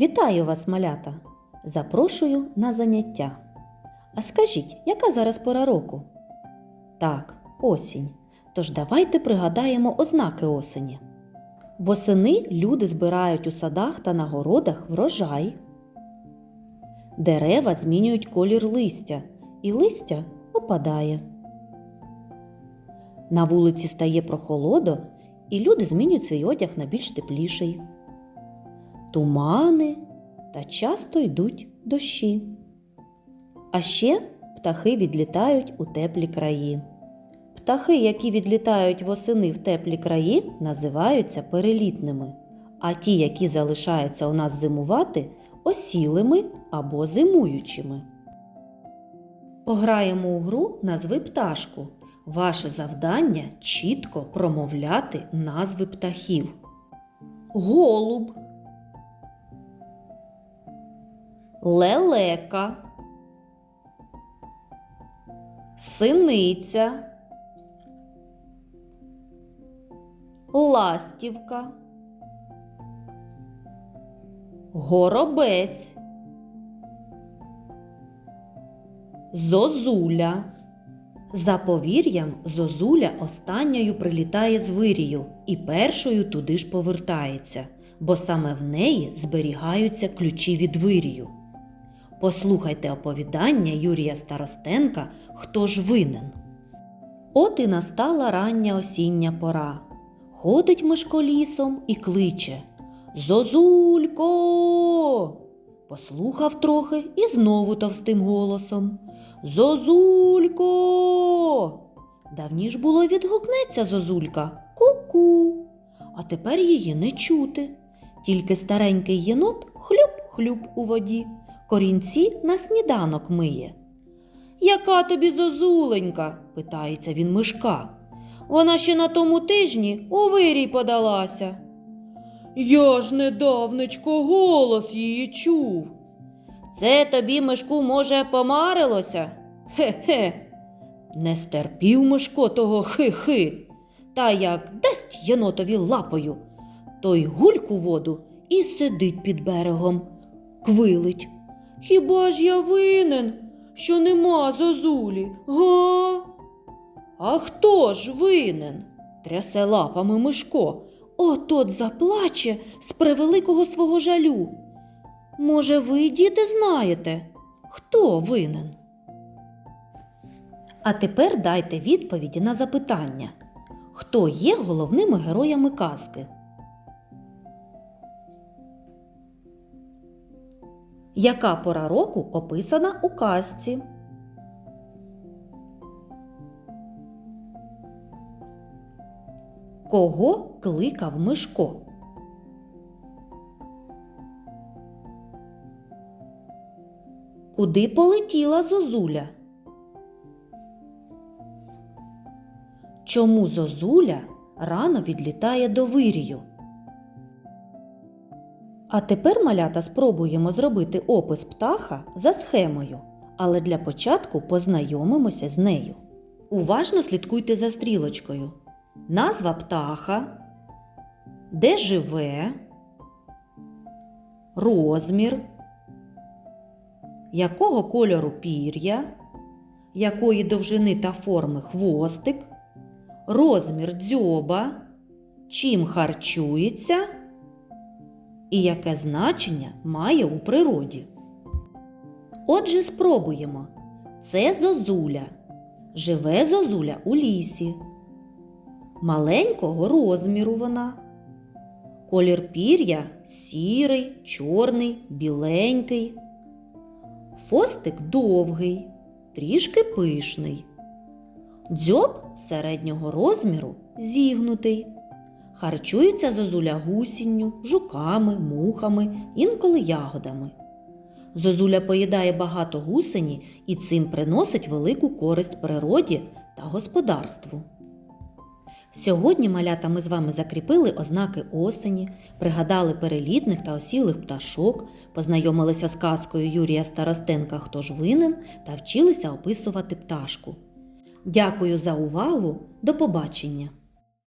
Вітаю вас, малята! Запрошую на заняття. А скажіть, яка зараз пора року? Так, осінь. Тож давайте пригадаємо ознаки осені. Восени люди збирають у садах та на городах врожай. Дерева змінюють колір листя, і листя опадає. На вулиці стає прохолодо, і люди змінюють свій одяг на більш тепліший. Тумани та часто йдуть дощі. А ще птахи відлітають у теплі краї. Птахи, які відлітають восени в теплі краї, називаються перелітними, а ті, які залишаються у нас зимувати, осілими або зимуючими. Пограємо у гру назви пташку. Ваше завдання чітко промовляти назви птахів. Голуб, лелека, синиця, ластівка, горобець, зозуля. За повір'ям, зозуля останньою прилітає з вирію і першою туди ж повертається, бо саме в неї зберігаються ключі від вирію. Послухайте оповідання Юрія Старостенка Хто ж винен? От і настала рання осіння пора. Ходить Мишко лісом і кличе Зозулько. Послухав трохи і знову товстим голосом. Зозулько. Давніш було відгукнеться зозулька ку-ку. А тепер її не чути. Тільки старенький єнот хлюп-хлюп у воді, корінці на сніданок миє. Яка тобі зозуленька? питається він мишка. Вона ще на тому тижні у вирій подалася. Я ж недавнечко голос її чув. Це тобі, Мишку, може, помарилося? Хе-хе. Не стерпів Мишко того хи-хи. Та як дасть єнотові лапою, той гульку воду і сидить під берегом, квилить. Хіба ж я винен, що нема зозулі, га? А хто ж винен? трясе лапами Мишко. От от заплаче з превеликого свого жалю. Може, ви, діти, знаєте, хто винен? А тепер дайте відповіді на запитання. Хто є головними героями казки? Яка пора року описана у казці? Кого кликав Мишко? Куди полетіла зозуля? Чому зозуля рано відлітає до вирію? А тепер, малята, спробуємо зробити опис птаха за схемою, але для початку познайомимося з нею. Уважно слідкуйте за стрілочкою. Назва птаха, де живе, розмір, якого кольору пір'я, якої довжини та форми хвостик, розмір дзьоба, чим харчується і яке значення має у природі. Отже, спробуємо. Це зозуля. Живе зозуля у лісі. Маленького розміру вона. Колір пір'я сірий, чорний, біленький. Фостик довгий, трішки пишний. Дзьоб середнього розміру зігнутий. Харчується зозуля гусінню, жуками, мухами, інколи ягодами. Зозуля поїдає багато гусені і цим приносить велику користь природі та господарству. Сьогодні малята ми з вами закріпили ознаки осені, пригадали перелітних та осілих пташок, познайомилися з казкою Юрія Старостенка Хто ж винен та вчилися описувати пташку. Дякую за увагу! До побачення!